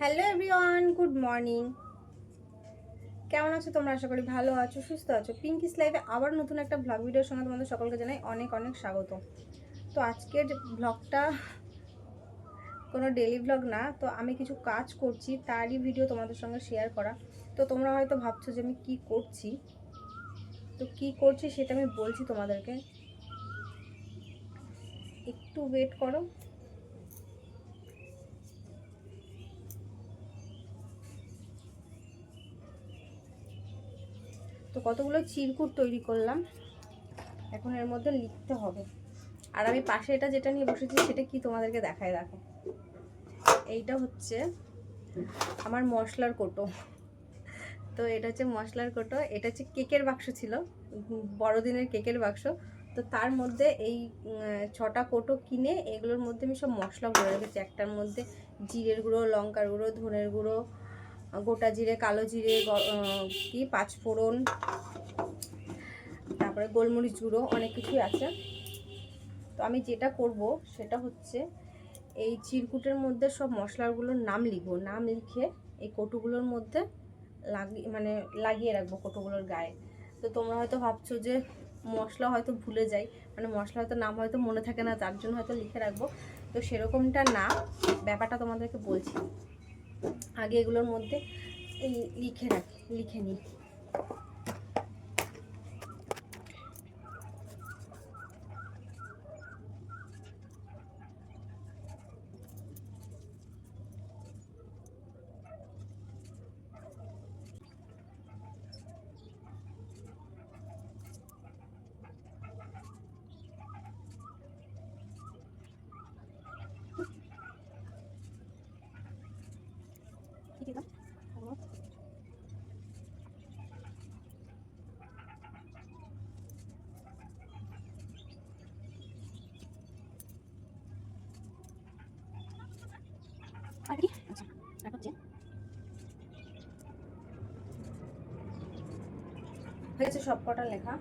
Hello everyone good morning কেমন আছো তোমরা? আশা করি ভালো আছো, সুস্থ আছো। পিঙ্কিস লাইভে আবার নতুন একটা ব্লগ ভিডিওর সঙ্গে তোমাদের সকলকে জানাই অনেক অনেক স্বাগত। তো আজকের ব্লগটা কোনো ডেলি ব্লগ না, তো আমি কিছু কাজ করছি, তারই ভিডিও তোমাদের সঙ্গে শেয়ার করা। তো তোমরা হয়তো ভাবছ যে আমি কি করছি? তো কি করছি সেটা আমি বলছি তোমাদেরকে। একটু ওয়েট করো। তো কতগুলো চিরকুট তৈরি করলাম। এখন এর মধ্যে লিখতে হবে। আর আমি পাশে এটা যেটা নিয়ে বসেছি, সেটা কি তোমাদেরকে দেখায় দেখো। এইটা হচ্ছে আমার মশলার কোটো। তো এটা হচ্ছে মশলার কোটো। এটা হচ্ছে কেকের বাক্স ছিল, বড়দিনের কেকের বাক্স। তো তার মধ্যে এই ছটা কোটো কিনে এগুলোর মধ্যে আমি সব মশলা ভরে রেখেছি। একটার মধ্যে জিরের গুঁড়ো, লঙ্কার গুঁড়ো, ধনের গুঁড়ো গোটা জিরে, কালো জিরে কি পাঁচফোড়ন তারপরে গোলমরিচ গুঁড়ো, অনেক কিছুই আছে। তো আমি যেটা করব সেটা হচ্ছে এই চিরকুটের মধ্যে সব মশলাগুলোর নাম লিখব। নাম লিখে এই কটুগুলোর মধ্যে লাগিয়ে মানে লাগিয়ে রাখব কটুগুলোর গায়ে। তো তোমরা হয়তো ভাবছ যে মশলা হয়তো ভুলে যাই মানে মশলা হয়তো নাম হয়তো মনে থাকে না, তার জন্য হয়তো লিখে রাখব। তো সেরকমটা না, ব্যাপারটা তোমাদেরকে বলছি। আগে এগুলোর মধ্যে লিখে রাখি লিখে নিই। আচ্ছা হয়েছে সব কটা লেখা।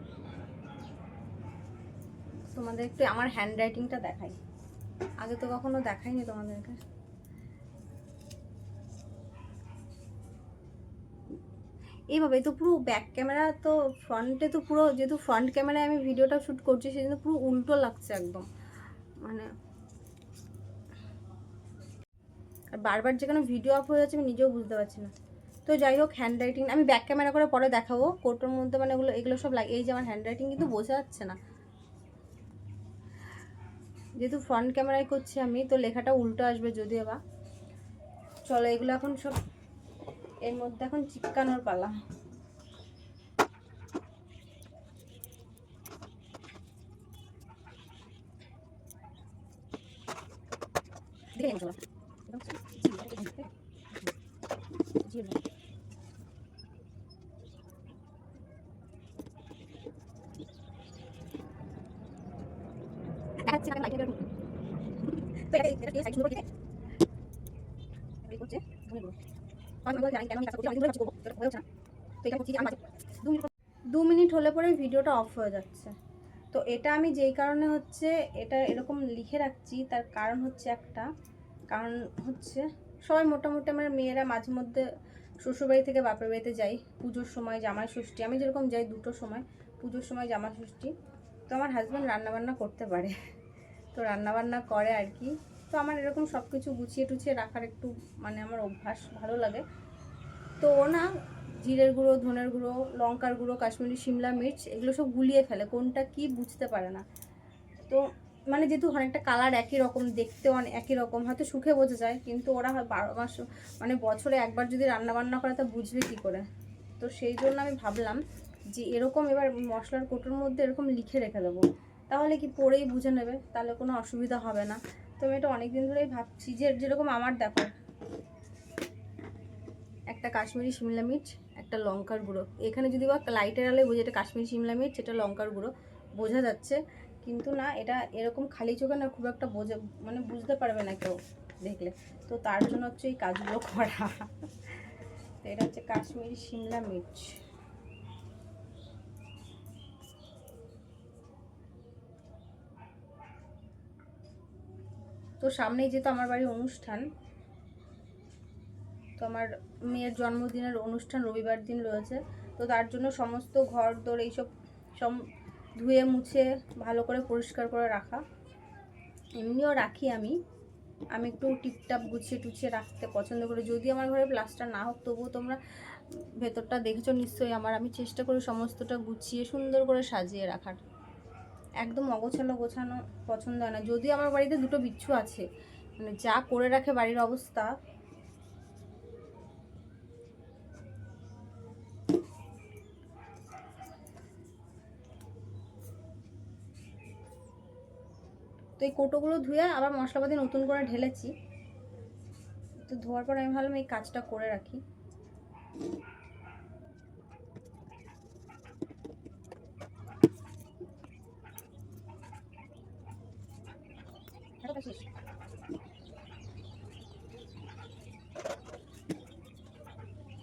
তোমাদের একটু আমার হ্যান্ড রাইটিংটা দেখাই। আগে তো কখনো দেখাইনি তোমাদেরকে। এইভাবে তো পুরো ব্যাক ক্যামেরা তো ফ্রন্টে তো পুরো যেহেতু ফ্রন্ট ক্যামেরায় আমি ভিডিওটা শ্যুট করছি, সেজন্য পুরো উল্টো লাগছে একদম। মানে আর বারবার যেখানে ভিডিও অফ হয়ে যাচ্ছে আমি নিজেও বুঝতে পারছি না। তো যাই হোক হ্যান্ড রাইটিং আমি ব্যাক ক্যামেরা করে পরে দেখাবো। কোটোর মধ্যে মানে এগুলো এগুলো সব লাগে এই যে আমার হ্যান্ড রাইটিং কিন্তু বোঝা যাচ্ছে না। যেহেতু ফ্রন্ট ক্যামেরায় করছি আমি তো লেখাটা উল্টো আসবে যদিও বা। চলো এগুলো এখন সব এর মধ্যে এখন চিপকানোর পালা। দেখে আমি বাজে- দু মিনিট দু মিনিট হলে পরে ভিডিওটা অফ হয়ে যাচ্ছে। তো এটা আমি যেই কারণে হচ্ছে এটা এরকম লিখে রাখছি তার কারণ হচ্ছে একটা। কারণ হচ্ছে সবাই মোটামুটি আমার মেয়েরা মাঝে মধ্যে শ্বশুরবাড়ি থেকে বাপের বাড়িতে যাই। পুজোর সময় জামাই ষষ্ঠী, আমি যেরকম যাই দুটো সময়, পুজোর সময় জামাই ষষ্ঠী। তো আমার হাজব্যান্ড রান্নাবান্না করতে পারে। তো রান্নাবান্না করে আর কি। তো আমার এরকম সব কিছু গুছিয়ে টুছিয়ে রাখার একটু মানে আমার অভ্যাস ভালো লাগে। তো ও না জিরের গুঁড়ো, ধনের গুঁড়ো, লঙ্কার গুঁড়ো, কাশ্মীরি শিমলা মির্চ, এগুলো সব গুলিয়ে ফেলে। কোনটা কি বুঝতে পারে না। তো মানে যেহেতু অনেকটা কালার একই রকম, দেখতে অনেক একই রকম, হয়তো সুখে বোঝা যায়, কিন্তু ওরা বারো মাস মানে বছরে একবার যদি রান্না বান্না করে, তা বুঝবে কি করে? তো সেই জন্য আমি ভাবলাম যে এরকম এবার মশলার কোটোর মধ্যে এরকম লিখে রেখে দেবো। তাহলে কি পরেই বুঝে নেবে, তাহলে কোনো অসুবিধা হবে না। তো আমি এটা অনেক দিন ধরেই ভাবছি যে যেরকম আমার দেখো একটা কাশ্মীরি শিমলা মির্চ, একটা লঙ্কার গুঁড়ো। এখানে যদি বা লাইটের আলোয় বোঝে এটা কাশ্মীরি শিমলা মির্চ, এটা লঙ্কার গুঁড়ো। বোঝা যাচ্ছে। কিন্তু না, এটা এরকম খালি চোখে না খুব একটা বোঝে মানে বুঝতে পারবে না কেউ দেখলে। তো তার জন্য হচ্ছে এই কাজগুলো করা। তো এটা হচ্ছে কাশ্মীরি শিমলা মির্চ। তো সামনেই যেহেতু আমার বাড়ির অনুষ্ঠান, তো আমার মেয়ের জন্মদিনের অনুষ্ঠান রবিবার দিন রয়েছে। তো তার জন্য সমস্ত ঘর দোর এইসব সব ধুয়ে মুছে ভালো করে পরিষ্কার করে রাখা। এমনিও রাখি আমি। আমি একটু টিপটাপ গুছিয়ে টুছিয়ে রাখতে পছন্দ করি। যদি আমার ঘরে প্লাস্টার না হোক, তবুও তোমরা ভেতরটা দেখেছ নিশ্চয়ই। আমার, আমি চেষ্টা করি সমস্তটা গুছিয়ে সুন্দর করে সাজিয়ে রাখার। একদম অগোছালো গোছানো পছন্দ হয় না। যদিও আমার বাড়িতে দুটো বিচ্ছু আছে মানে যা করে রাখে বাড়ির অবস্থা এই কোটোগুলো ধুয়ে আবার মশলাপাতি নতুন করে ঢেলেছি তো ধোয়ার পর আমি ভাবলাম এই কাজটা করে রাখি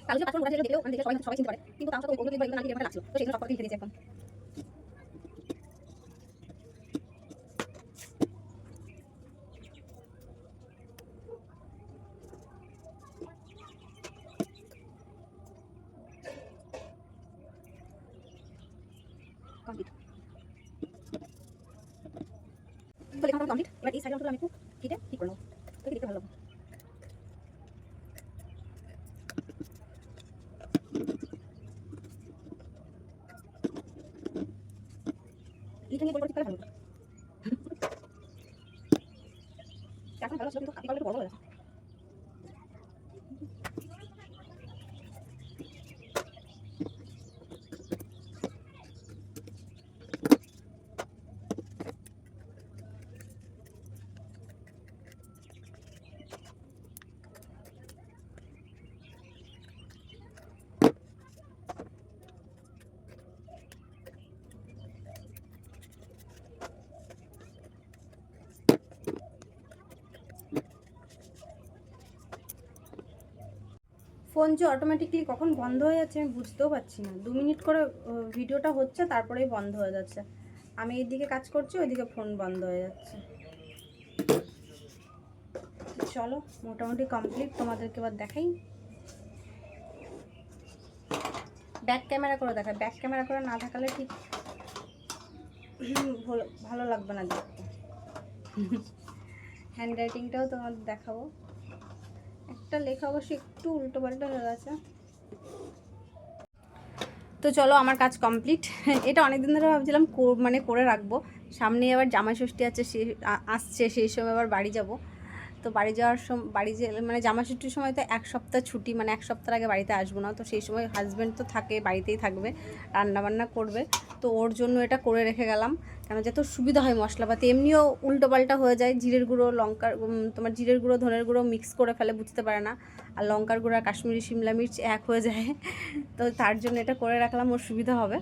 কালো যে পাথর মোটা ছিল দেখলেও ওখানে সবাই কিন্তু তাও সাথে ওই নাকি ব্যাপারটা লাগছিল তো সেগুলো সব লিখে দিয়েছি এখন কমপ্লিট। তো এবার এই সাইড অংশগুলো আমি একটু কেটে ঠিক করে নেব। তো দেখতে ভালো লাগবে। লিখে নিয়ে ঠিক ভালো এখন ভালো ছিল কিন্তু একটু বড় ফোন যে অটোমেটিকলি কখন বন্ধ হয়ে যাচ্ছে আমি বুঝতেও পারছি না। দু মিনিট করে ভিডিওটা হচ্ছে তারপরেই বন্ধ হয়ে যাচ্ছে। আমি এইদিকে কাজ করছি ওইদিকে ফোন বন্ধ হয়ে যাচ্ছে। চলো মোটামুটি কমপ্লিট তোমাদেরকে এবার দেখাই। ব্যাক ক্যামেরা করে দেখা ব্যাক ক্যামেরা করে না দেখালে ঠিক ভালো ভালো লাগবে না দেখতে। হ্যান্ড রাইটিংটাও তোমাদের দেখাবো। একটা লেখা অবশ্যই একটু উল্টো পাল্টা হয়ে গেছে। তো চলো আমার কাজ কমপ্লিট। এটা অনেক দিন ধরে ভাবছিলাম মানে করে রাখব। সামনে আবার জামাই ষষ্ঠী আছে, সে আসছে, সেই সময় আবার বাড়ি যাব। তো বাড়ি যাওয়ার সময় বাড়ি যে মানে জামা ষষ্ঠীর সময় তো এক সপ্তাহ ছুটি মানে এক সপ্তাহ আগে বাড়িতে আসব না। তো সেই সময় হাজব্যান্ড তো থাকে, বাড়িতেই থাকবে, রান্নাবান্না করবে। তো ওর জন্য এটা করে রেখে গেলাম। কেন যাতে সুবিধা হয় মশলাপাতি। এমনিও উল্টো পাল্টা হয়ে যায়, জিরের গুঁড়ো, লঙ্কার তোমার জিরের গুঁড়ো, ধনের গুঁড়ো মিক্স করে ফেলে, বুঝতে পারে না। আর লঙ্কার গুঁড়ো কাশ্মীরি শিমলা মির্চ এক হয়ে যায়। তো তার জন্য এটা করে রাখলাম, ওর সুবিধা হবে।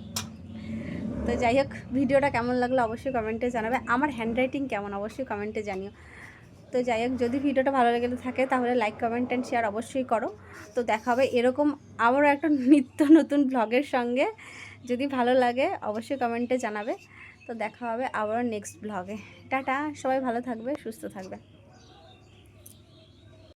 তো যাই হোক, ভিডিওটা কেমন লাগল অবশ্যই কমেন্টে জানাবে। আমার হ্যান্ডরাইটিং কেমন, অবশ্যই কমেন্টে জানিও। তো যাই হোক, যদি ভিডিওটা ভালো লেগে থাকে তাহলে লাইক কমেন্ট অ্যান্ড শেয়ার অবশ্যই করো। তো দেখা হবে এরকম আবারও একটা নিত্য নতুন ব্লগের সঙ্গে। যদি ভালো লাগে অবশ্যই কমেন্টে জানাবে। তো দেখা হবে আবারও নেক্সট ব্লগে টাটা, সবাই ভালো থাকবে, সুস্থ থাকবে।